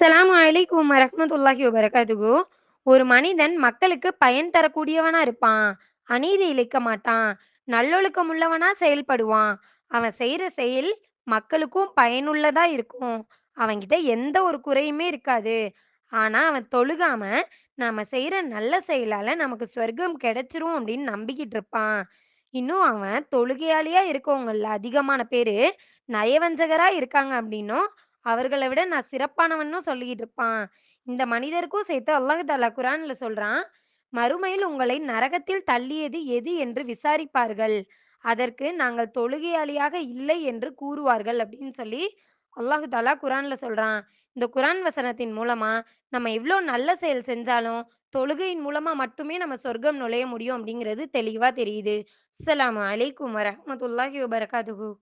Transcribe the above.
அஸ்லாம் அலைக்கும் ரஹமத்துல்லாஹி வபரகாத்துஹு. ஒரு மனிதன் மக்களுக்கு பயன் தரக்கூடியவனா இருப்பான். அநீதி இழைக்க மாட்டான். நல்லொழுக்கம் உள்ளவனா செயல்படுவான். அவன் செய்யற செயல் மக்களுக்கும் பயனுள்ளதா இருக்கும். அவன்கிட்ட எந்த ஒரு குறையுமே இருக்காது. ஆனா, அவன் தொழுகாம, நாம செய்யற நல்ல செயலால நமக்கு சொர்க்கம் கிடைச்சிரும் அப்படின்னு நம்பிக்கிட்டு இருப்பான். இன்னும் அவன் தொழுகையாளியா இருக்கவங்கள்ல அதிகமான பேரு நயவஞ்சகரா இருக்காங்க அப்படின்னும், அவர்களை விட நான் சிறப்பானவன்னும் சொல்லிக்கிட்டு இருப்பான். இந்த மனிதருக்கும் சேர்த்து அல்லாஹ் தாலா குரான்ல சொல்றான், "மறுமையில் உங்களை நரகத்தில் தள்ளியது எது என்று விசாரிப்பார்கள். அதற்கு நாங்கள் தொழுகையாளியாக இல்லை என்று கூறுவார்கள்." அப்படின்னு சொல்லி அல்லாஹு தாலா குரான்ல சொல்றான். இந்த குரான் வசனத்தின் மூலமா நம்ம எவ்வளோ நல்ல செயல் செஞ்சாலும், தொழுகையின் மூலமா மட்டுமே நம்ம சொர்க்கம் நுழைய முடியும் அப்படிங்கிறது தெளிவா தெரியுது. அஸ்லாம் அலைக்கும் வரமத்துல்லாஹி வபரகாதுகு